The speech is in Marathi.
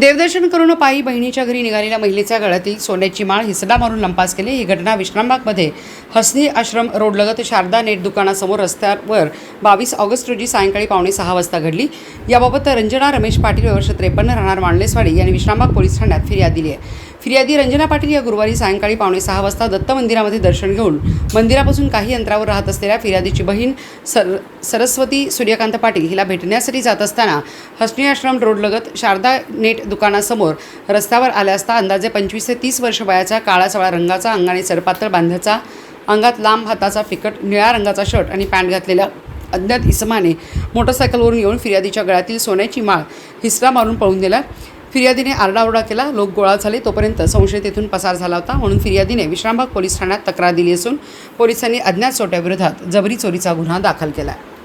देवदर्शन करून पायी बहिणीच्या घरी निघालेल्या महिलेच्या गळ्यातील सोन्याची माळ हिसडा मारून लंपास केली. ही घटना विश्रामबागमध्ये हसनी आश्रम रोडलगत शारदा नेट दुकानासमोर रस्त्यावर बावीस ऑगस्ट रोजी सायंकाळी पावणे सहा वाजता घडली. याबाबत रंजना रमेश पाटील वर्ष त्रेपन्न राहणार मांडलेसवाडी यांनी विश्रामबाग पोलीस ठाण्यात फिर्याद दिली आहे. फिर्यादी रंजना पाटील या गुरुवारी सायंकाळी पावणे सहा वाजता दत्त मंदिरामध्ये दर्शन घेऊन मंदिरापासून काही अंतरावर राहत असलेल्या फिर्यादीची बहीण सर सरस्वती सूर्यकांत पाटील हिला भेटण्यासाठी जात असताना हस्नी आश्रम रोडलगत शारदा नेट दुकानासमोर रस्त्यावर आल्या असता अंदाजे पंचवीस ते तीस वर्ष वयाचा काळा सवळा रंगाचा अंगाने सरपातळ बांध्याचा अंगात लांब हाताचा फिकट निळ्या रंगाचा शर्ट आणि पॅन्ट घातलेला अज्ञात इसमाने मोटरसायकलवरून येऊन फिर्यादीच्या गळ्यातील सोन्याची माळ हिसरा मारून पळून दिला फिर्यादीने आरडाओरडा केला लोक गोळा झाले तोपर्यंत संशय तेथून पसार झाला होता म्हणून फिर्यादीने विश्रामबाग पोलीस ठाण्यात तक्रार दिली असून पोलिसांनी अज्ञात चोट्याविरोधात जबरी चोरीचा गुन्हा दाखल केला आहे.